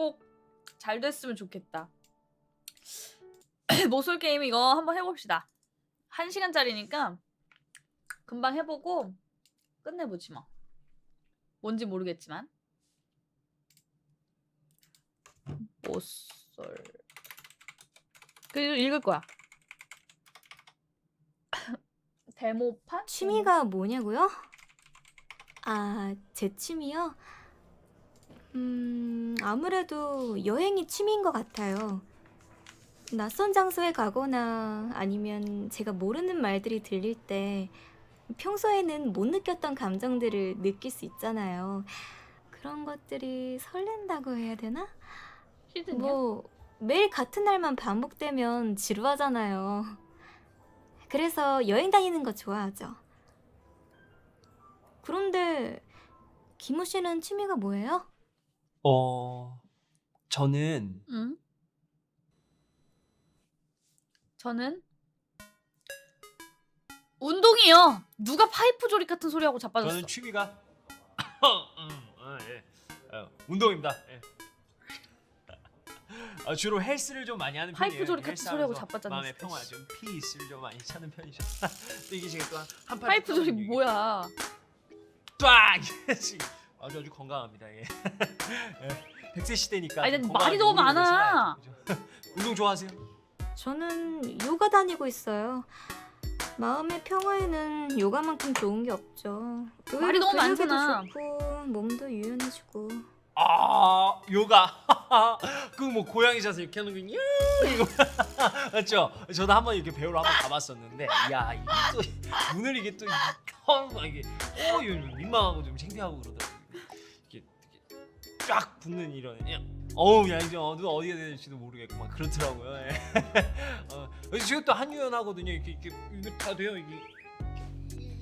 꼭 잘 됐으면 좋겠다. 모쏠 게임 이거 한번 해봅시다. 한 시간짜리니까 금방 해보고 끝내보지 뭐. 뭔지 모르겠지만. 모쏠. 그리고 읽을 거야. 데모판? 취미가 뭐냐고요? 아, 제 취미요? 음, 아무래도 여행이 취미인 것 같아요. 낯선 장소에 가거나 아니면 제가 모르는 말들이 들릴 때 평소에는 못 느꼈던 감정들을 느낄 수 있잖아요. 그런 것들이 설렌다고 해야 되나? 시즌이야? 뭐 매일 같은 날만 반복되면 지루하잖아요. 그래서 여행 다니는 거 좋아하죠. 그런데 김우 씨는 취미가 뭐예요? 어, 저는 응? 저는 운동이요. 누가 파이프 조립 같은 소리 하고 자빠졌어. 저는 취미가 음, 어, 예. 어, 운동입니다. 예. 아, 주로 헬스를 좀 많이 하는 파이프 편이에요. 조립 같은 소리하고 헬스하면서 자빠졌네, 마음의 진짜. 평화, 좀 피스를 좀 많이 찾는 편이죠. 또 이게 지금 또한 한 파이프 조립 뭐야? 딱 지금 아주 아주 건강합니다. 예. 예. 100세 시대니까. 아니, 좀 말이 너무 많아. 살아야죠, 그죠? 운동 좋아하세요? 저는 요가 다니고 있어요. 마음의 평화에는 요가만큼 좋은 게 없죠. 말이 너무 근육에도 많잖아. 좋고 몸도 유연해지고. 아 요가 그 뭐 고양이 자세 이렇게 하는 거 이거 맞죠? 저도 한번 이렇게 배우러 한번 가봤었는데 야 이게 또 눈을 이게 또 어, 이게 어 이거 민망하고 좀 창피하고 그러더라고요. 쫙 붙는 이런 야, 어우 야 이제 어느 어디가 될지도 모르겠구만 그렇더라고요. 예. 어, 지금 또 한유연 하거든요. 이렇게 이렇게 이거 다 돼요 이게.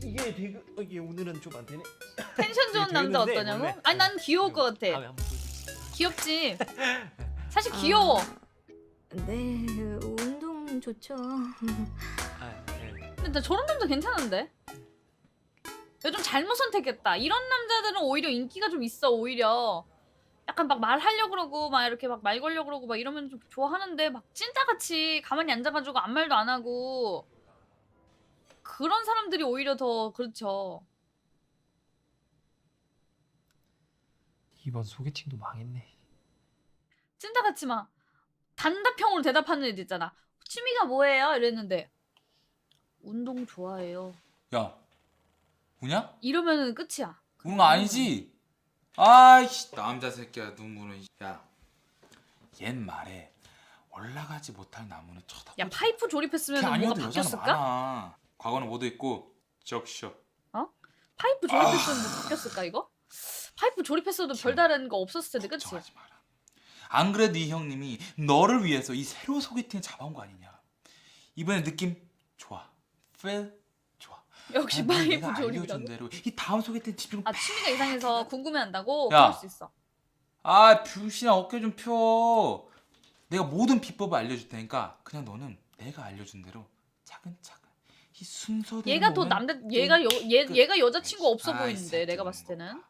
이게 되게 어, 이게 오늘은 좀 안 되네. 텐션 좋은 남자 되는데, 어떠냐고? 원래. 아니 난 귀여울 것 다음에 같아. 한번 보여드리겠습니다. 귀엽지. 사실 귀여워. 네, 운동 좋죠. 아, 네. 근데 나 저런 남자 괜찮은데? 좀 잘못 선택했다. 이런 남자들은 오히려 인기가 좀 있어. 오히려 약간 막 말하려 그러고 막 이렇게 막 말 걸려 그러고 막 이러면 좀 좋아하는데 막 찐따같이 가만히 앉아가지고 아무 말도 안 하고 그런 사람들이 오히려 더 그렇죠. 이번 소개팅도 망했네. 찐따같이 막 단답형으로 대답하는 애들 있잖아. 취미가 뭐예요? 이랬는데 운동 좋아해요. 야, 우냐? 이러면은 끝이야. 우는 거 아니지? 아이씨, 남자 새끼야 눈물은. 야, 옛 말에 올라가지 못할 나무는 쳐다. 야 파이프 조립했으면 그게 뭐가 아니어도 여자는 바뀌었을까? 많아. 과거는 모두 있고 적셔. 파이프 조립했어도 바뀌었을까 이거? 파이프 조립했어도 별다른 거 없었을 텐데 그치? 걱정하지 마라. 안 그래도 이 형님이 너를 위해서 이 새로 소개팅을 잡아온 거 아니냐? 이번에 느낌 좋아. feel. 역시 아, 내가 알려준 조립이라고? 대로 이 다음 소개팅 집중. 아 취미가 이상해서 궁금해한다고? 야. 그럴 수 있어 아, 뷰신아 어깨 좀 펴. 내가 모든 비법을 알려줄 테니까 그냥 너는 내가 알려준 대로 차근차근 이 순서대로. 얘가 더 오면 남자 얘가 여, 얘, 끝. 얘가 여자친구 없어 아이, 보이는데 내가 뭐. 봤을 때는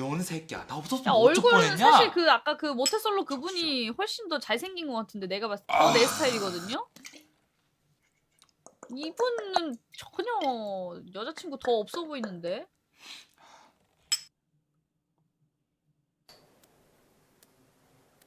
어느 새끼야? 나 없었으면 야 어쩔 얼굴은 뻔했냐? 사실 그 아까 그 모태솔로 그분이 훨씬 더 잘생긴 것 같은데 내가 봤을 때 더 내 스타일이거든요? 이분은 전혀 여자친구 더 없어 보이는데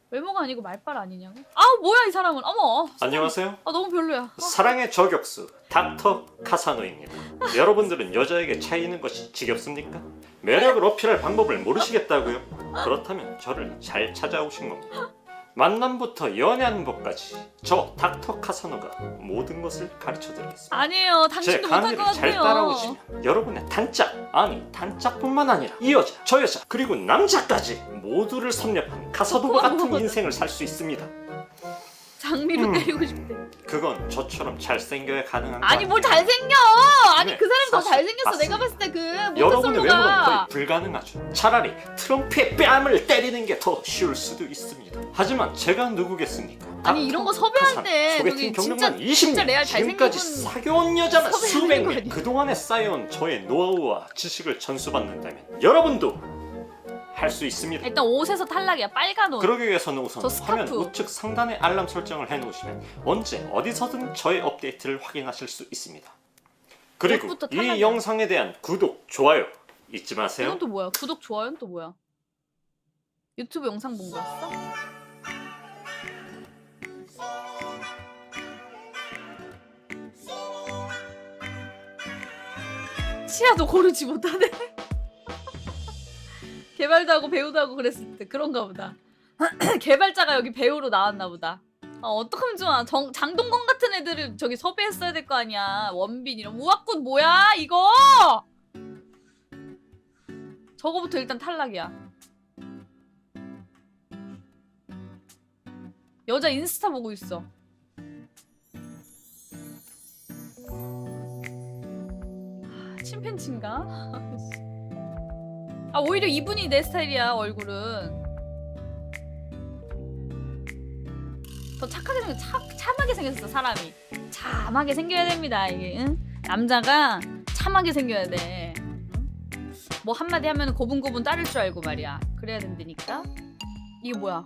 외모가 아니고 말빨 아니냐고? 아 뭐야 이 사람은 어머 안녕하세요. 아 너무 별로야 어. 사랑의 저격수 닥터 카사노입니다. 여러분들은 여자에게 차이는 것이 지겹습니까? 매력을 어필할 방법을 모르시겠다고요? 그렇다면 저를 잘 찾아오신 겁니다. 만남부터 연애하는 법까지 저 닥터 카사노가 모든 것을 가르쳐 드리겠습니다. 아니에요 제 당신도 못할 것 강의를 잘 같아요 따라오시면 여러분의 단짝 아니 단짝뿐만 아니라 이 여자 저 여자 그리고 남자까지 모두를 섭렵한 가사도바 같은 인생을 살 수 있습니다. 장미로 음. 때리고 싶대 그건 저처럼 잘생겨야 가능한 거 아니 뭘? 잘생겨 아니 네, 그 사람이 더 사실 잘생겼어. 내가 봤을 때 그 여러분의 외모는 거의 모태솔로가 불가능하죠. 차라리 트럼프의 뺨을 때리는 게 더 쉬울 수도 있습니다. 하지만 제가 누구겠습니까? 아니, 이런 거 섭외할 때 소개팅 경력만 진짜- 20년 진짜 레알 지금까지 분 사귀어온 섭외하는 수백 거 명 아니야? 그동안에 쌓여온 저의 노하우와 지식을 전수받는다면 여러분도 할 수 있습니다. 일단 옷에서 탈락이야. 빨간 옷. 그러기 위해서는 우선 저 스카프. 화면 우측 상단에 알람 설정을 해놓으시면 언제 어디서든 저의 업데이트를 확인하실 수 있습니다. 그리고 옷부터 탈락이야. 이 영상에 대한 구독, 좋아요 잊지 마세요. 이건 또 뭐야? 구독 좋아요는 또 뭐야? 유튜브 영상 본 거였어? 치아도 고르지 못하네. 개발도 하고 배우도 하고 그랬을 때 그런가 보다. 개발자가 여기 배우로 나왔나 보다. 아, 어떡하면 좋아. 정, 장동건 같은 애들을 저기 섭외했어야 될 거 아니야. 원빈 이런. 우악꽃 뭐야 이거? 저거부터 일단 탈락이야. 여자 인스타 보고 있어. 아, 침팬지인가? 아 오히려 이분이 내 스타일이야 얼굴은. 더 착하게 생겼, 참, 참하게 생겼어 사람이. 참하게 생겨야 됩니다 이게. 응? 남자가 참하게 생겨야 돼. 응? 뭐 한마디 하면 고분고분 따를 줄 알고 말이야. 그래야 된다니까. 이게 뭐야?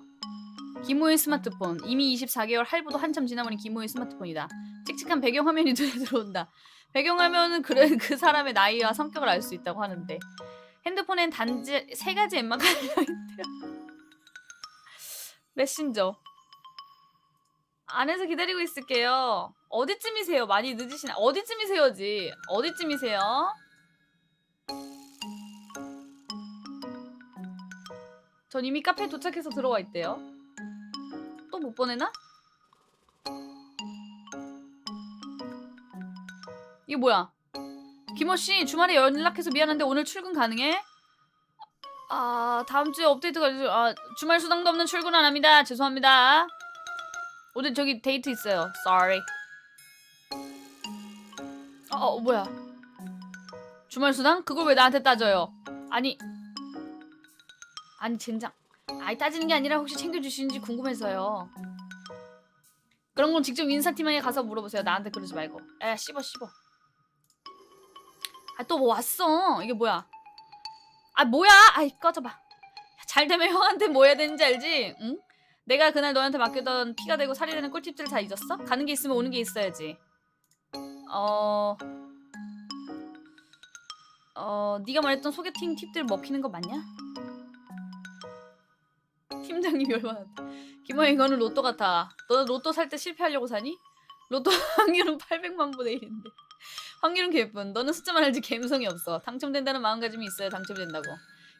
김호의 스마트폰. 이미 24개월 할부도 한참 지나버린 김호의 스마트폰이다. 칙칙한 배경화면이 눈에 들어온다. 배경화면은 그래 그 사람의 나이와 성격을 알 수 있다고 하는데 핸드폰엔 단지 세 가지 앱만 깔려있대요. 메신저. 안에서 기다리고 있을게요. 어디쯤이세요? 많이 늦으시나? 어디쯤이세요지? 어디쯤이세요? 전 이미 카페에 도착해서 들어와 있대요. 또 못 보내나? 이게 뭐야? 김호 씨 주말에 연락해서 미안한데 오늘 출근 가능해? 아 다음 주에 업데이트가 아 주말 수당도 없는 출근 안 합니다. 죄송합니다. 오늘 저기 데이트 있어요. Sorry. 어, 어 뭐야? 주말 수당? 그걸 왜 나한테 따져요? 아니 아니 젠장 아이 따지는 게 아니라 혹시 챙겨주시는지 궁금해서요 그런 건 직접 인사팀에 가서 물어보세요 나한테 그러지 말고 에 씹어 씹어 아 또 뭐 왔어 이게 뭐야 아 뭐야 아이 꺼져봐 잘 되면 형한테 뭐 해야 되는지 알지 응? 내가 그날 너한테 맡겼던 피가 되고 살이 되는 꿀팁들 다 잊었어? 가는 게 있으면 오는 게 있어야지 어... 어... 네가 말했던 소개팅 팁들 먹히는 거 맞냐? 팀장님이 얼마나 김호영 이거는 로또 같아 너 로또 살 때 실패하려고 사니? 로또 확률은 800만 분의 1인데 확률은 개뿐 너는 숫자만 알지? 감성이 없어. 당첨된다는 마음가짐이 있어야 당첨이 된다고.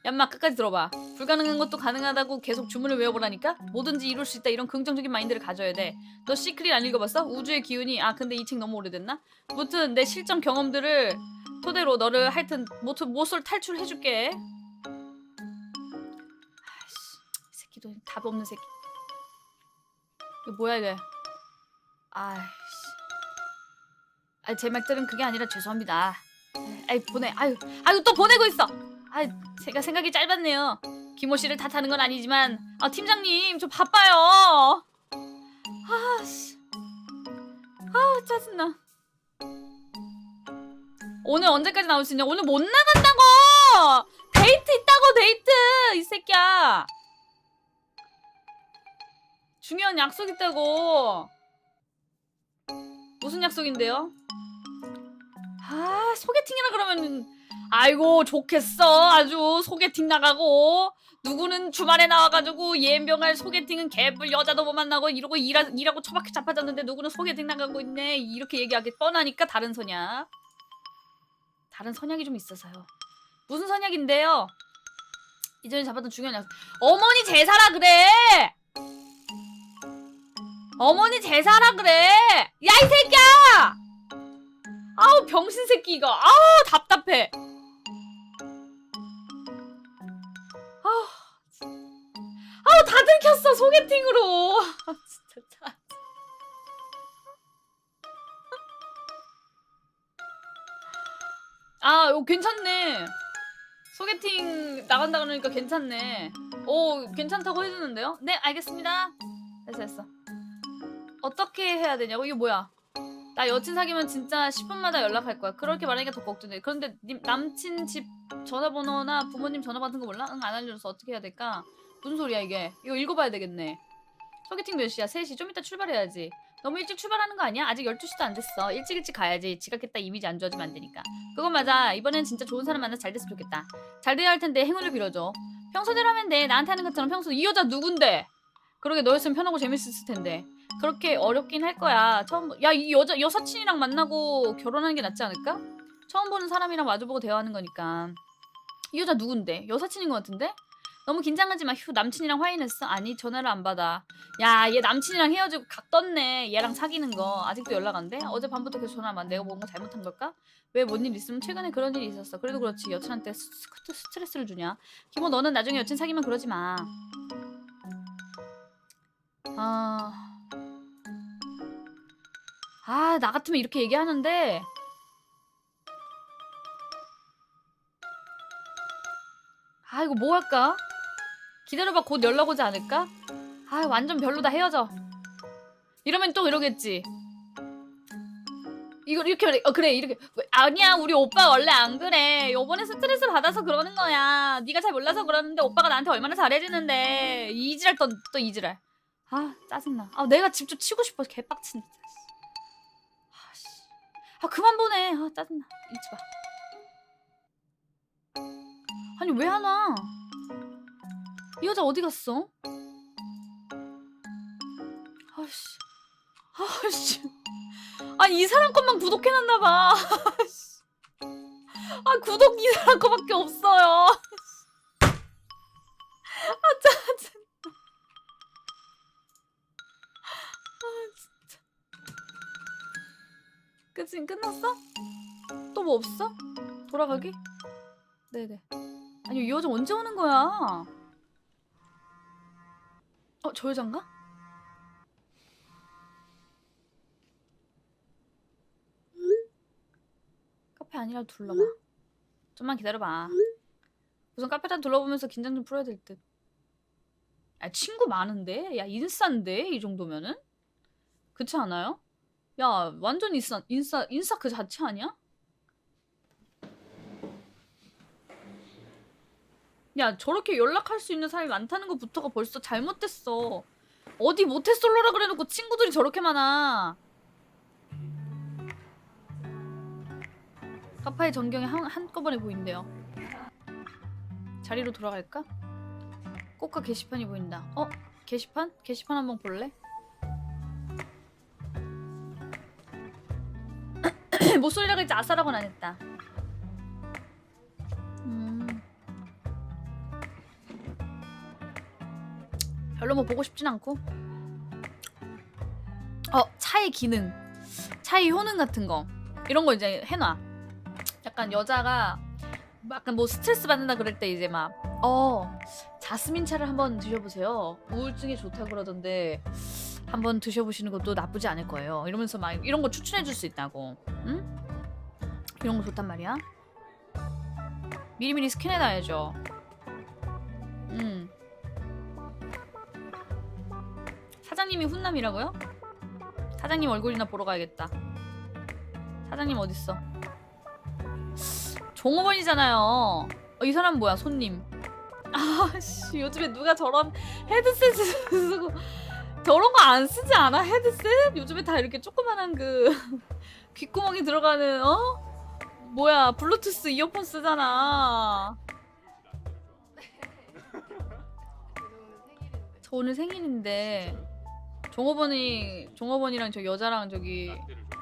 얌마 끝까지 들어봐. 불가능한 것도 가능하다고 계속 주문을 외워보라니까? 뭐든지 이룰 수 있다 이런 긍정적인 마인드를 가져야 돼 너 시크릿 안 읽어봤어? 우주의 기운이 아 근데 이 책 너무 오래됐나? 무튼 내 실전 경험들을 토대로 너를 하여튼 못, 못을 탈출해줄게. 아이씨 이 새끼도 답 없는 새끼. 이거 뭐야 이게 아이씨 아니 제 말들은 그게 아니라 죄송합니다. 아이 보내. 아유 아유 또 보내고 있어. 아 제가 생각이 짧았네요. 김호 씨를 탓하는 건 아니지만 아 팀장님 좀 바빠요. 아 씨. 아 짜증나. 오늘 언제까지 나올 수 있냐? 오늘 못 나간다고! 데이트 있다고 데이트! 이 새끼야. 중요한 약속 있다고 무슨 약속인데요? 아 소개팅이라 그러면 아이고 좋겠어. 아주 소개팅 나가고 누구는 주말에 나와가지고 예병할 소개팅은 개뿔 여자도 못 만나고 이러고 일하, 일하고 처박혀 잡아졌는데 누구는 소개팅 나가고 있네. 이렇게 얘기하기 뻔하니까 다른 선약. 다른 선약이 좀 있어서요. 무슨 선약인데요? 이전에 잡았던 중요한 약속 어머니 제사라 그래 어머니 제사라 그래 야 이 새끼야 아우 병신 새끼 이거 아우 답답해 아우 진- 아우 다 들켰어 소개팅으로 아, 진짜 짜 아, 이거 괜찮네. 소개팅 나간다 그러니까 괜찮네. 오, 괜찮다고 해주는데요? 네, 알겠습니다. 됐어, 됐어. 어떻게 해야 되냐고? 이게 뭐야? 나 여친 사귀면 진짜 10분마다 연락할 거야. 그렇게 말하니까 더 걱정돼. 그런데 님 남친 집 전화번호나 부모님 전화 받은 거 몰라? 응 안 알려줘서 어떻게 해야 될까? 무슨 소리야 이게? 이거 읽어봐야 되겠네. 소개팅 몇 시야? 3시. 좀 이따 출발해야지. 너무 일찍 출발하는 거 아니야? 아직 12시도 안 됐어. 일찍 일찍 가야지. 지각했다 이미지 안 좋아지면 안 되니까. 그건 맞아. 이번엔 진짜 좋은 사람 만나 잘 됐으면 좋겠다. 잘 돼야 할 텐데 행운을 빌어줘. 평소대로 하면 돼. 나한테 하는 것처럼 평소 이 여자 누군데? 그러게 너였으면 편하고 재밌었을 텐데. 그렇게 어렵긴 할 거야. 처음 야 이 여자 여사친이랑 만나고 결혼하는 게 낫지 않을까? 처음 보는 사람이랑 마주보고 대화하는 거니까. 이 여자 누군데? 여사친인 것 같은데? 너무 긴장하지 마. 휴 남친이랑 화해냈어? 아니 전화를 안 받아. 야 얘 남친이랑 헤어지고 각 떴네. 얘랑 사귀는 거 아직도 연락 안 돼? 어제 밤부터 계속 전화 안 받아. 내가 뭔가 잘못한 걸까? 왜 뭔 일 있으면 최근에 그런 일이 있었어. 그래도 그렇지 여친한테 스- 스- 스트레스를 주냐? 기본 너는 나중에 여친 사귀면 그러지 마. 아. 아, 나 같으면 이렇게 얘기하는데. 아, 이거 뭐 할까? 기다려봐, 곧 연락 오지 않을까? 아, 완전 별로다, 헤어져. 이러면 또 이러겠지. 이거 이렇게 말해. 어 그래 이렇게 왜, 아니야 우리 오빠 원래 안 그래 요번에 스트레스 받아서 그러는 거야 네가 잘 몰라서 그러는데 오빠가 나한테 얼마나 잘해주는데 이지랄 또, 또 이지랄 아 짜증나 아 내가 직접 치고 싶어 개빡친 진짜 아 그만 보내. 아 짜증나. 잊지 마. 아니 왜 안 와? 이 여자 어디 갔어? 아씨. 아씨. 아니 이 사람 것만 구독해놨나 봐. 아씨. 아 구독 이 사람 거밖에 없어요. 아 짜증 끝이 끝났어? 또 뭐 없어? 돌아가기? 네네 아니 이 여자 언제 오는 거야? 어 저 여잔가? 카페 아니라 둘러봐 좀만 기다려봐 우선 카페다 둘러보면서 긴장 좀 풀어야 될 듯. 아 친구 많은데? 야 인싸인데 이 정도면은? 그렇지 않아요? 야 완전 인싸 인싸 인싸 그 자체 아니야? 야 저렇게 연락할 수 있는 사람이 많다는 것부터가 벌써 잘못됐어. 어디 모태솔로라 그래놓고 친구들이 저렇게 많아. 카파의 전경이 한, 한꺼번에 보인대요. 자리로 돌아갈까? 꽃과 게시판이 보인다. 어? 게시판? 게시판 한번 볼래? 모쏠이라고 했지 아싸라고는 안 했다. 음. 별로 뭐 보고 싶진 않고. 어 차의 기능, 차의 효능 같은 거 이런 거 이제 해놔. 약간 여자가 약간 뭐 스트레스 받는다 그럴 때 이제 막 어 자스민 차를 한번 드셔보세요. 우울증에 좋다 그러던데 한번 드셔보시는 것도 나쁘지 않을 거예요. 이러면서 막 이런 거 추천해 줄 수 있다고. 응? 이런 거 좋단 말이야. 미리미리 스캔해 놔야죠. 음. 사장님이 훈남이라고요? 사장님 얼굴이나 보러 가야겠다. 사장님 어딨어? 종업원이잖아요. 어, 이 사람 뭐야? 손님. 아씨 요즘에 누가 저런 헤드셋을 쓰고 저런 거 안 쓰지 않아? 헤드셋? 요즘에 다 이렇게 조그만한 그 귓구멍이 들어가는 어? 뭐야 블루투스 이어폰 쓰잖아. 저 오늘 생일인데 종업원이 종업원이랑 저 여자랑 저기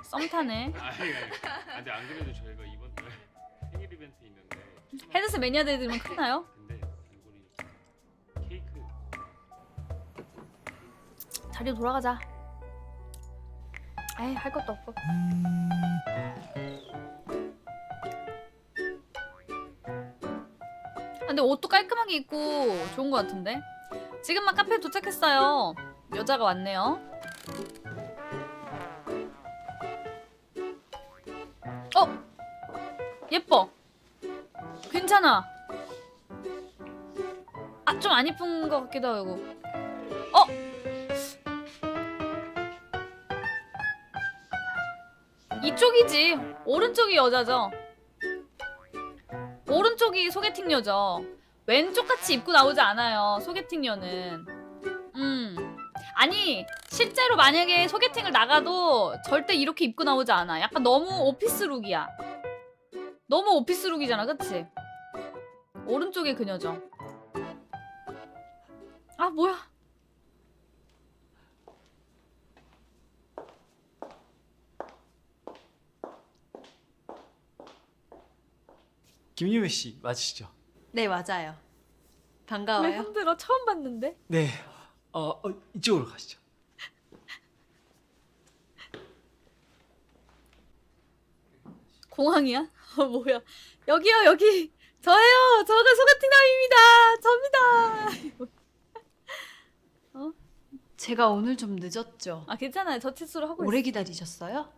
썸 타네. 아니 아니. 아, 근데 안 그래도 저희가 이번 달 생일 이벤트 있는데 헤드셋 매니아들 들면 큰나요? 자리로 돌아가자. 에이 할 것도 없고. 아, 근데 옷도 깔끔하게 입고 좋은 것 같은데. 지금 막 카페에 도착했어요. 여자가 왔네요. 어? 예뻐. 괜찮아. 아, 좀안 이쁜 것 같기도 하고. 이쪽이지. 오른쪽이 여자죠. 오른쪽이 소개팅녀죠. 왼쪽 같이 입고 나오지 않아요. 소개팅녀는. 음. 아니 실제로 만약에 소개팅을 나가도 절대 이렇게 입고 나오지 않아. 약간 너무 오피스룩이야. 너무 오피스룩이잖아, 그치? 오른쪽이 그녀죠. 아 뭐야? 김유미 씨 맞으시죠? 네 맞아요. 왜 반가워요. 흔들어? 처음 봤는데. 네. 어, 어 이쪽으로 가시죠. 공항이야? 어, 뭐야? 여기요, 여기. 저예요. 저가 소개팅 남입니다. 접니다. 제가 오늘 좀 늦었죠. 아, 괜찮아요. 저 치수로 하고 오래 있어요. 기다리셨어요?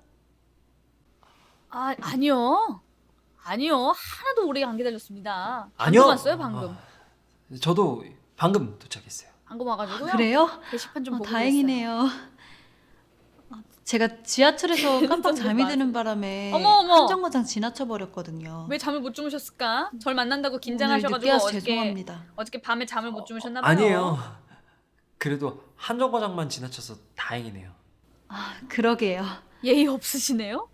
아, 아니요. 아니요. 하나도 오래 안 기다렸습니다. 방금 아니요. 왔어요, 방금. 아, 저도 방금 도착했어요. 방금 와가지고요. 그래요? 게시판 좀 어, 보고 다행이네요. 어, 제가 지하철에서 깜빡 잠이. 드는 바람에 어머, 어머. 한정거장 지나쳐 버렸거든요. 왜 잠을 못 주무셨을까? 절 만난다고 오늘 늦게 긴장하셔가지고 와서 어저께 죄송합니다. 어저께 밤에 잠을 못 주무셨나 봐요. 아니에요. 그래도 한정거장만 지나쳐서 다행이네요. 아 그러게요. 예의 없으시네요.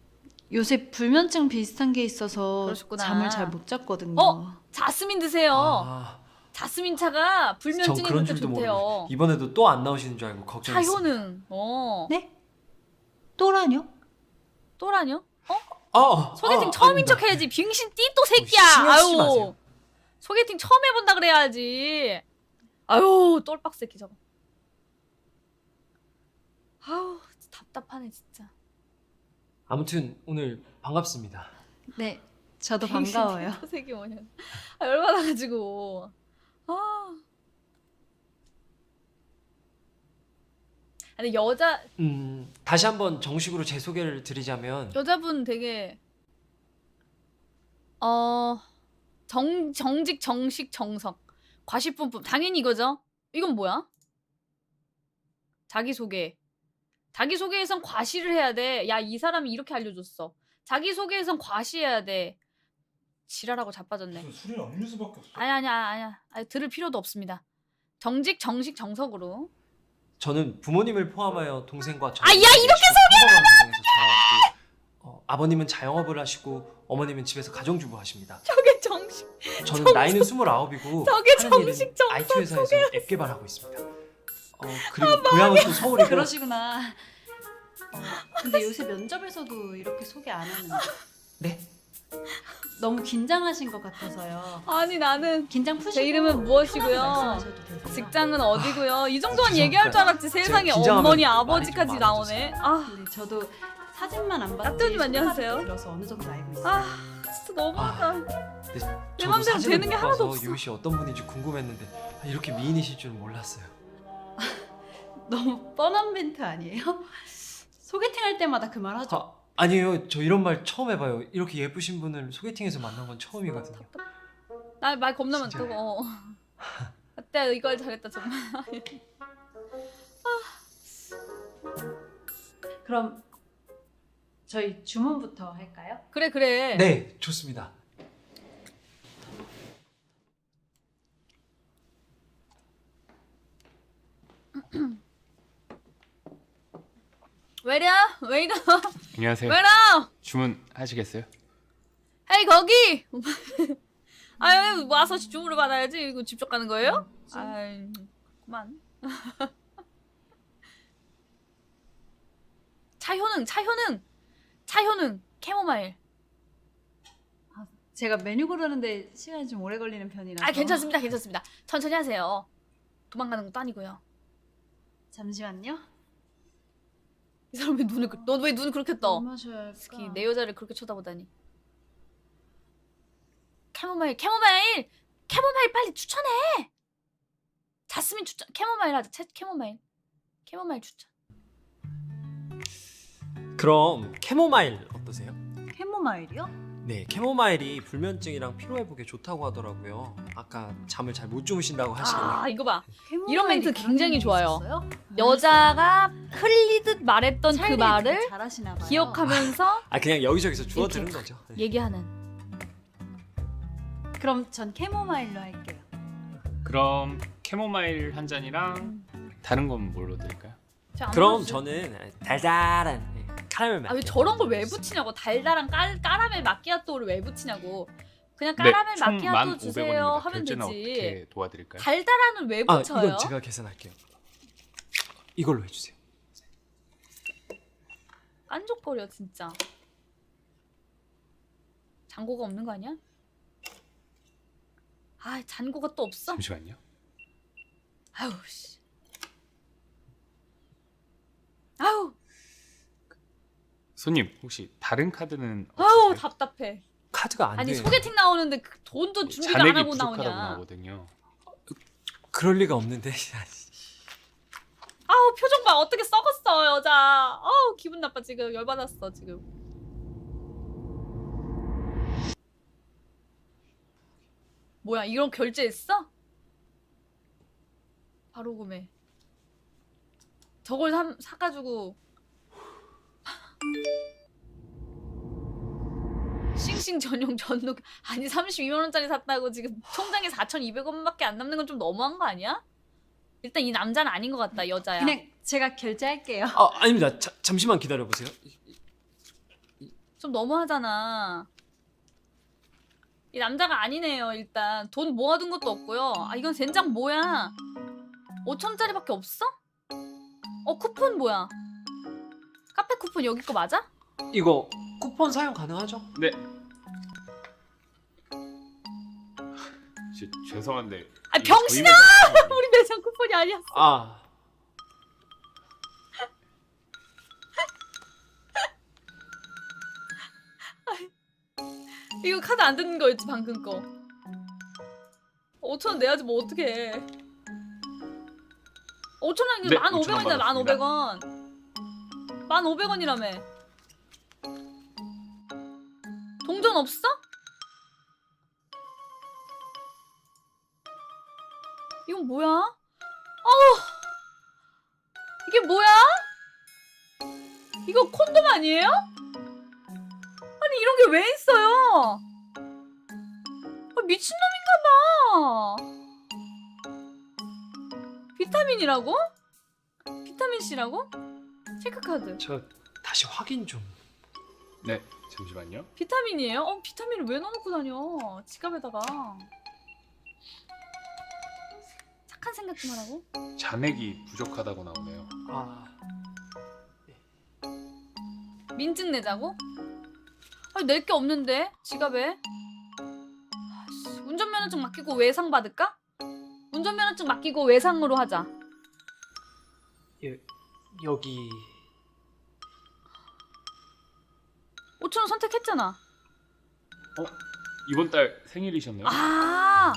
요새 불면증 비슷한 게 있어서 그러셨구나. 잠을 잘 못 잤거든요. 어? 자스민 드세요. 아, 자스민 차가 전 불면증에 그런 줄도 좋대요. 모르고 이번에도 또 안 나오시는 줄 알고 걱정했어요. 차효는 어 네? 또라뇨? 또라뇨? 아, 소개팅 아, 처음인 아닙니다. 척 해야지 빙신 띠또 새끼야. 신경 쓰지 아유 마세요. 소개팅 처음 해본다 그래야지. 아유 똘빡 새끼 저거. 아우 답답하네 진짜. 아무튼 오늘 반갑습니다. 네, 저도 반가워요. 새끼 뭐냐. 아 열받아가지고. 아. 근데 여자 음, 다시 한번 정식으로 제 소개를 드리자면 여자분 되게 어 정, 정직 정식 정석 과시품품 당연히 이거죠 이건 뭐야 자기 소개 자기소개에선 과시를 해야 돼 야 이 사람이 이렇게 알려줬어. 자기소개에선 과시해야 돼. 지랄하고 자빠졌네. 술이랑 음료수밖에 없어. 아니 아니 아니 아니 들을 필요도 없습니다. 정직 정식 정석으로. 저는 부모님을 포함하여 동생과 저 아, 야, 이렇게 소개하면 자라왔고 어, 아버님은 자영업을 하시고 어머님은 집에서 가정주부 하십니다. 저게 정식 저는 나이는 29이고 저게 정식 정석 IT 회사에서 앱 개발하고 있습니다. 어, 그리고 고향은 또 서울이고 그러시구나. 어, 근데 요새 면접에서도 이렇게 소개 안 하는데 네? 너무 긴장하신 것 같아서요. 아니 나는 긴장 푸시고 제 이름은 무엇이고요? 직장은 어디고요? 이 정도는. 얘기할 줄 알았지 세상에 긴장하면 어머니 아버지까지 좀 나오네. 아, 네, 저도 사진만 안 봤지. 따뜻님 안녕하세요. 들어서 어느 정도 알고 있어요. 아 진짜 너무하다. 네, 내 저도 맘대로 사진을 되는 게못 하나도 봐서 없어. 유미 씨 어떤 분인지 궁금했는데 아, 이렇게 미인이실 줄은 몰랐어요. 너무 뻔한 멘트 아니에요? 소개팅 할 때마다 그 말 하죠. 아, 아니에요. 저 이런 말 처음 해봐요. 이렇게 예쁘신 분을 소개팅에서 만난 건 처음이거든요. 나 말 겁나 진짜. 많다고. 어. 그때 이걸 잘했다 정말. 그럼 저희 주문부터 할까요? 그래 그래. 네, 좋습니다. 왜려? 왜 이러? 안녕하세요. 왜러? 주문하시겠어요? 헤이 거기. 아유 와서 주문을 받아야지. 이거 직접 가는 거예요? 아이 그만. 차효능 차효능 차효능 캐모마일. 제가 메뉴 고르는데 시간이 좀 오래 걸리는 편이라서. 아 괜찮습니다 괜찮습니다. 천천히 하세요. 도망가는 것도 아니고요. 잠시만요. 이 사람 왜 눈을 너왜 눈을 그렇게 떠? 뭐 마셔야 내 여자를 그렇게 쳐다보다니. 캐모마일 캐모마일 캐모마일 빨리 추천해. 자스민 추천 캐모마일 하자. 채, 캐모마일 캐모마일 추천. 그럼 캐모마일 어떠세요? 캐모마일이요? 네, 캐모마일이 불면증이랑 피로 회복에 좋다고 하더라고요. 아까 잠을 잘 못 주무신다고 하시길래. 아 이거 봐. 캐모마일이 이런 멘트 그런 굉장히 좋아요. 있었어요? 여자가 흘리듯 말했던 그 말을 되게 잘하시나 봐요. 기억하면서 아 그냥 여기저기서 주워 들은 거죠. 네. 얘기하는. 그럼 전 캐모마일로 할게요. 그럼 캐모마일 한 잔이랑 다른 건 뭘로 드릴까요? 안 그럼 먹었어요. 저는 달달한 네, 카라멜 맛. 아왜 저런 걸 왜 붙이냐고 달달한 깔, 까라멜 마끼아또를 왜 붙이냐고 그냥 네, 까라멜 총 마끼아또 주세요 15,500원입니다. 하면 결제는 되지 어떻게 도와드릴까요? 달달한은 왜 아 붙여요? 이건 제가 계산할게요. 이걸로 해주세요. 깐족거려 진짜 잔고가 없는 거 아니야? 아 잔고가 또 없어? 잠시만요. 아우 씨 아우 손님 혹시 다른 카드는 아우 없으세요? 답답해 카드가 안 아니. 소개팅 나오는데 그 돈도 준비도 안 잔액이 하고 부족하다고 나오냐 나오거든요. 그럴 리가 없는데. 아우 표정 봐 어떻게 썩었어 여자. 아우 기분 나빠. 지금 열받았어 지금. 뭐야 이런 결제했어? 바로 구매. 저걸 사, 사가지고. 싱싱 전용 전룩 아니 32만원짜리 샀다고 지금 통장에 4,200원밖에 안 남는 건 좀 너무한 거 아니야? 일단 이 남자는 아닌 것 같다 여자야 그냥 제가 결제할게요. 아 아닙니다. 자, 잠시만 기다려 보세요. 좀 너무하잖아. 이 남자가 아니네요. 일단 돈 모아둔 것도 없고요. 아 이건 젠장 뭐야? 5천짜리밖에 없어? 어 쿠폰 뭐야? 카페 쿠폰 여기 거 맞아? 이거 쿠폰 사용 가능하죠? 네. 지- 죄송한데. 아 병신아! 쿠폰이 아니었어. 아 이거 카드 안 듣는 거였지 방금 거. 5천 원 내야지 뭐 어떻게 해? 5천 원이 네, 1,500원이잖아 5,000원 1,500원. 1,500원이라며. 동전 없어? 이건 뭐야? 어우 이게 뭐야? 이거 콘돔 아니에요? 아니 이런 게 왜 있어요? 아, 미친놈인가 봐. 비타민이라고? 비타민 C라고? 체크카드. 저 다시 확인 좀. 네, 잠시만요. 비타민이에요? 어 비타민을 왜 넣어놓고 다녀? 지갑에다가. 착한 생각 좀 하라고? 잔액이 부족하다고 나오네요. 아 민증 내자고? 아니 낼 게 없는데 지갑에 아이씨, 운전면허증 맡기고 외상 받을까? 운전면허증 맡기고 외상으로 하자 여, 여기 5천 원 선택했잖아 이번 달 생일이셨네요. 아,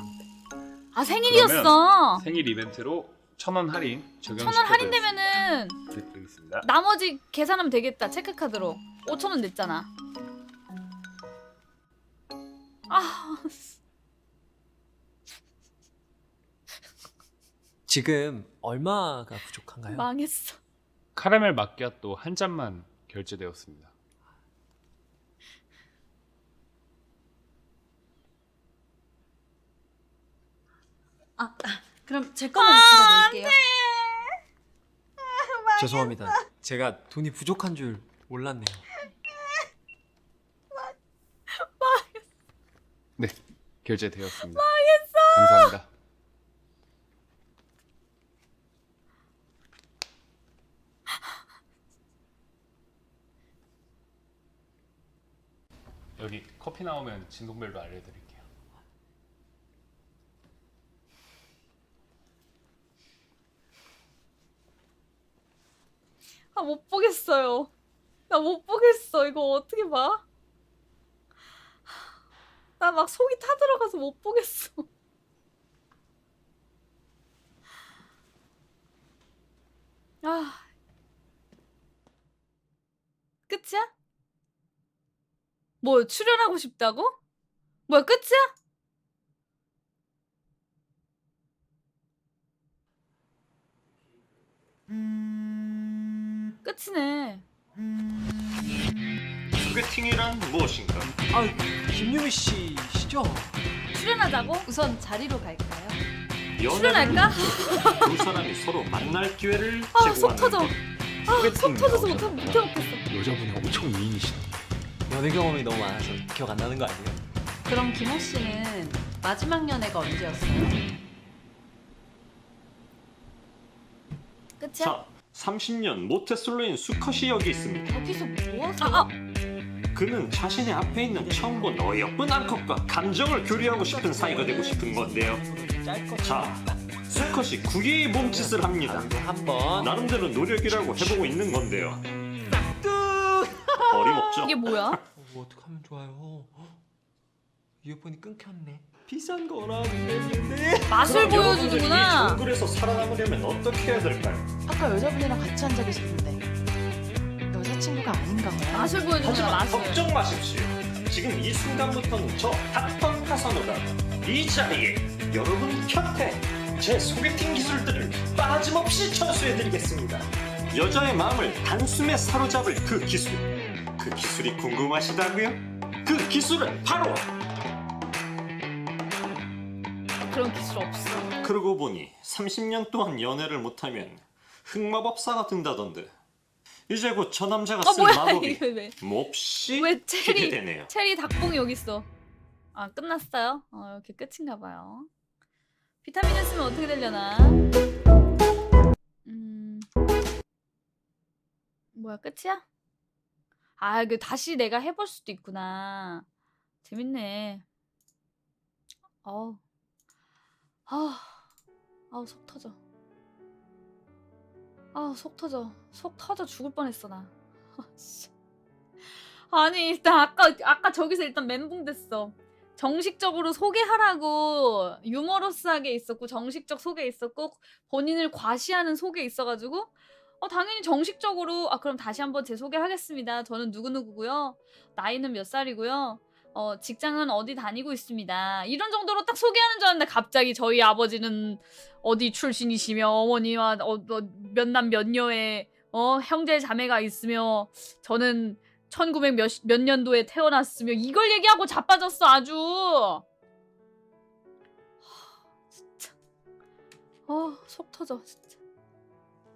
아 생일이었어 생일 이벤트로 천 원 할인 적용. 천 원 할인되면은 드리겠습니다. 나머지 계산하면 되겠다 체크카드로 5천 원 냈잖아 아 지금 얼마가 부족한가요? 망했어 카라멜 마끼아또 한 잔만 결제되었습니다. 아, 아, 그럼 제 거는 제가 낼게요. 죄송합니다. 제가 돈이 부족한 줄 몰랐네요. 네, 결제되었습니다. 망했어. 감사합니다. 여기 커피 나오면 진동벨로 알려드릴게요. 못 보겠어요 나 못 보겠어 이거 어떻게 봐? 나 막 속이 타들어가서 못 보겠어 아 끝이야? 뭐 출연하고 싶다고? 뭐야 끝이야? 끝이네. 소개팅이란 무엇인가? 아 김유미 씨시죠? 출연하자고? 우선 자리로 갈까요? 출연할까? 두 사람이 서로 만날 기회를 아속 터져. 제공하는 아속 터져서 못하 못해 먹겠어. 여자분이 엄청 미인이시다. 연애 경험이 너무 많아서 기억 안 나는 거 아니에요? 그럼 김호 씨는 마지막 연애가 언제였어요? 끝이야? 자, 30년 모태솔로인 수컷이 여기 있습니다. 여기서 뭐 하세요? 아, 아. 그는 자신의 앞에 있는 처음 본 어여쁜 암컷과 감정을 교류하고 싶은 사이가 되고 싶은 건데요. 자, 수컷이 구개의 몸짓을 합니다. 한번 나름대로 노력이라고 해보고 있는 건데요. 어림없죠? 이게 뭐야? 뭐 어떡하면 좋아요? 이어폰이 끊겼네. 비싼 거라 그랬는데. 맛을 그럼 여러분들 이 보여주는구나. 정글에서 살아남으려면 어떻게 해야 될까요? 아까 여자분이랑 같이 앉아 계셨는데 여자친구가 아닌가 봐요. 맛을 보여주는 하지만 맛을. 걱정 마십시오. 지금 이 순간부터는 저 닥터 카사노가 이 자리에 여러분 곁에 제 소개팅 기술들을 빠짐없이 전수해드리겠습니다. 여자의 마음을 단숨에 사로잡을 그 기술. 그 기술이 궁금하시다고요? 그 기술은 바로 그런 기술 없어. 그러고 보니 30년 동안 연애를 못하면 흑마법사가 된다던데 이제 곧 저 남자가 어쓸 뭐야 마법이 이게 왜? 몹시 왜 체리 기대되네요. 체리 닭봉이 여기 있어. 아 끝났어요? 어 이렇게 끝인가 봐요. 비타민을 쓰면 어떻게 되려나? 음 뭐야 끝이야? 아 이거 다시 내가 해볼 수도 있구나. 재밌네. 어우 아 아우 속 터져. 아우 속 터져. 속 터져 죽을 뻔했어 나. 아, 씨. 아니 일단 아까 아까 저기서 일단 멘붕 됐어. 정식적으로 소개하라고 유머러스하게 있었고 정식적 소개 있었고 본인을 과시하는 소개 있어가지고 어 당연히 정식적으로 아 그럼 다시 한번 제 소개하겠습니다. 저는 누구 누구고요. 나이는 몇 살이고요. 어 직장은 어디 다니고 있습니다. 이런 정도로 딱 소개하는 줄 알았는데 갑자기 저희 아버지는 어디 출신이시며 어머니와 어, 몇남몇 여의 어 형제 자매가 있으며 저는 1900 몇, 몇 년도에 태어났으며 이걸 얘기하고 자빠졌어 아주. 하, 진짜. 어 속 터져 진짜